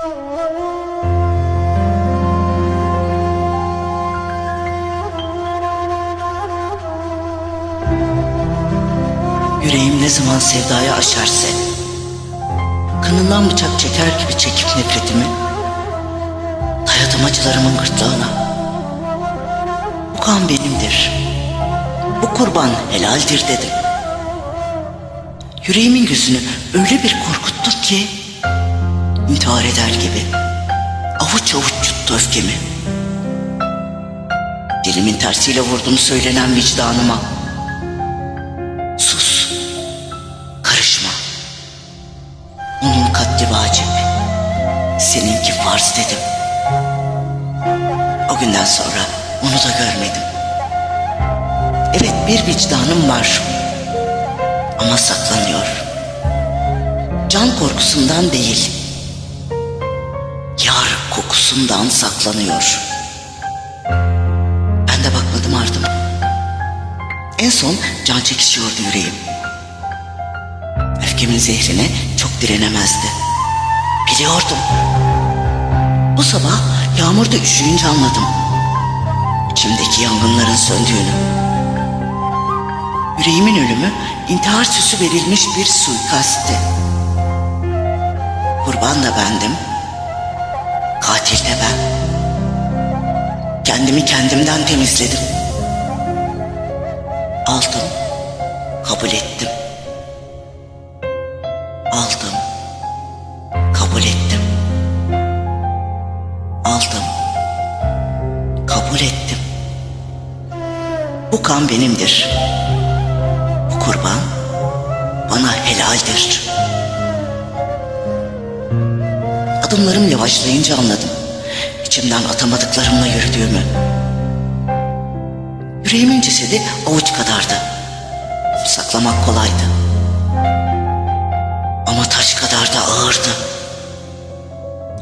Yüreğim ne zaman sevdaya aşarsa Kanından bıçak çeker gibi çekip nefretimi Dayadım acılarımın gırtlağına. Bu kan benimdir Bu kurban helaldir dedim. Yüreğimin gözünü öyle bir korkuttun ki intihar eder gibi Avuç avuç yuttu öfkemi Dilimin tersiyle vurdum söylenen vicdanıma Sus. Karışma. Onun katli vacip. Seninki farz dedim. O günden sonra onu da görmedim. Evet bir vicdanım var. Ama saklanıyor. Can korkusundan değil. Yar kokusundan saklanıyor. Ben de bakmadım ardıma. En son can çekişiyordu yüreğim. Öfkemin zehrine çok direnemezdi. Biliyordum. Bu sabah yağmurda üşüyünce anladım. İçimdeki yangınların söndüğünü. Yüreğimin ölümü intihar süsü verilmiş bir suikastti. Kurban da bendim. Katil de ben. Kendimi kendimden temizledim. Aldım, kabul ettim. Aldım, kabul ettim. Aldım, kabul ettim. Bu kan benimdir. Bu kurban bana helaldir. Adımlarım yavaşlayınca anladım. İçimden atamadıklarımla yürüdüğümü. Yüreğimin cesedi avuç kadardı. Saklamak kolaydı. Ama taş kadar da ağırdı.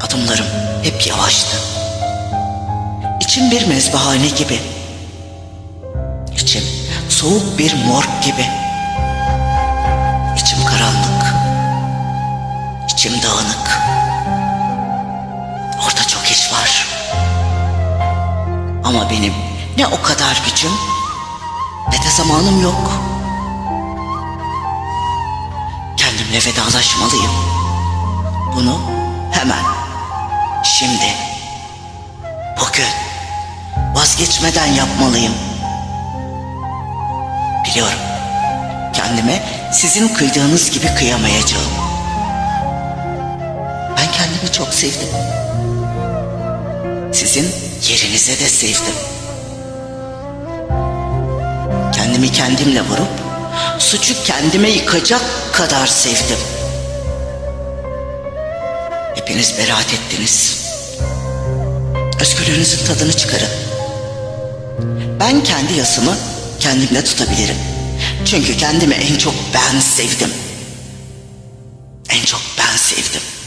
Adımlarım hep yavaştı. İçim bir mezbahane gibi. İçim soğuk bir morg gibi. İçim karanlık. İçim dağınık. Ama benim ne o kadar gücüm ne de zamanım yok. Kendimle vedalaşmalıyım. Bunu hemen, şimdi, bugün vazgeçmeden yapmalıyım. Biliyorum. Kendime sizin kıydığınız gibi kıyamayacağım. Ben kendimi çok sevdim. Sizin yerinize de sevdim. Kendimi kendimle vurup suçu kendime yıkacak kadar sevdim. Hepiniz beraat ettiniz. Özgürlüğünüzün tadını çıkarın. Ben kendi yasımı kendimle tutabilirim. Çünkü kendimi en çok ben sevdim. En çok ben sevdim.